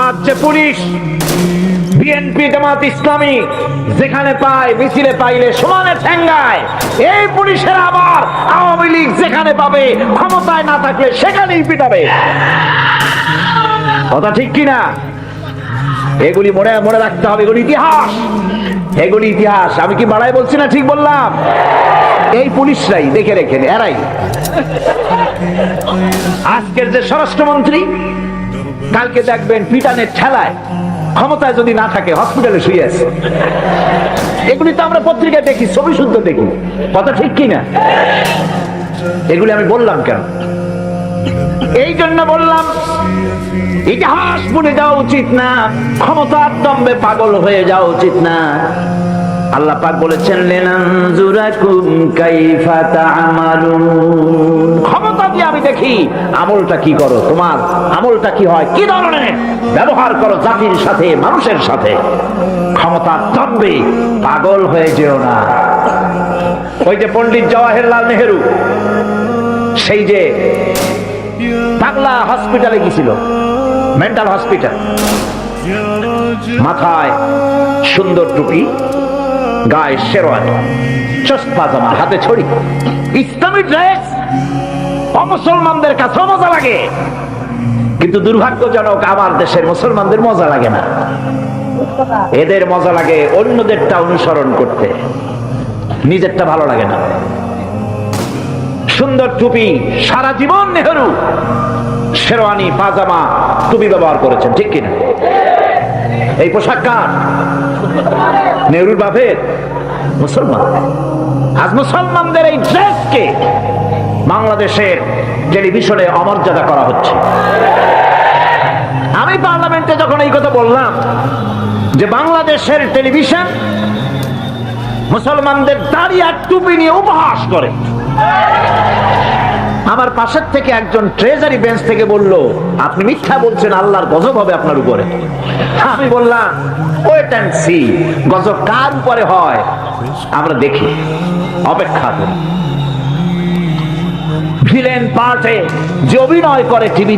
আজ যে police. BNP Jamaat Islami যেখানে পায়, মিছিলে পাইলে সমানে ঠেঙ্গায়। এই পুলিশের আবার আওয়ামী লীগ যেখানে পাবে, ক্ষমতায় না থাকলে সেখানেই পিটাবে। কথা ঠিক কিনা? এগুলি মনে মনে রাখতে হবে, এগুলি ইতিহাস। এগুলি ইতিহাস। আমি কি বাড়াই বলছি না ঠিক বললাম? এই পুলিশরাই, দেখে রেখেন এরাই। আজকের যে স্বরাষ্ট্রমন্ত্রী কালকে দেখবেন পিটানের ঠেলায় ক্ষমতায় যদি না থাকে হসপিটালে শুয়ে আছে। এগুলি তো আমরা পত্রিকায় দেখি, ছবি শুদ্ধ দেখি। কথা ঠিক কিনা এগুলি আমি বললাম কেন? এই জন্য বললাম, ইতিহাস ভুলে যাওয়া উচিত না, ক্ষমতার দম্বে পাগল হয়ে যাওয়া উচিত না। আল্লাহ পাক বলেছেন, লেনানজুরাকুম কাইফা তা'মালুন ক্ষমতা দিয়ে আমি দেখি আমলটা কি করো তোমার? আমলটা কি হয়? কি ধরনের? ব্যবহার করো জাতির সাথে, মানুষের সাথে। ক্ষমতার দম্বে পাগল হয়ে যেও না। ওই যে পণ্ডিত জওয়াহরলাল নেহেরু, সেই যে পাগলা হসপিটালে গেছিল মেন্টাল হসপিটাল। মাথায় সুন্দর টুপি, গায়ে শেরওয়ানি চোস্ত পাজামা হাতে ছড়ি ইসলামী ড্রেস অমুসলমানদের কাছে মজা লাগে। কিন্তু দুর্ভাগ্যজনক আমার দেশের মুসলমানদের মজা লাগে না। এদের মজা লাগে অন্যদেরটা অনুসরণ করতে। নিজেরটা ভালো লাগে না। সুন্দর টুপি, সারা জীবন নেহরু। শেরওয়ানি, পাজামা, টুপি ব্যবহার করেছেন, ঠিক কিনা? এই পোশাক কার? নেহরুর বাপের? মুসলমান। আজ মুসলমানদের এই ড্রেসকে বাংলাদেশের টেলিভিশনে অমর্যাদা করা হচ্ছে। আমি পার্লামেন্টে যখন এই কথা বললাম যে বাংলাদেশের টেলিভিশন মুসলমানদের দাড়ি আর টুপি নিয়ে উপহাস করে। আমার পাশের থেকে একজন ট্রেজারি বেঞ্চ থেকে বলল, আপনি মিথ্যা বলছেন, আল্লাহর গজব হবে আপনার উপরে। আমি বললাম ওয়েট অ্যান্ড সি গজব কার উপরে হয়? আমরা দেখি, অপেক্ষা করি। পার্টে যে অভিনয় করে টিভি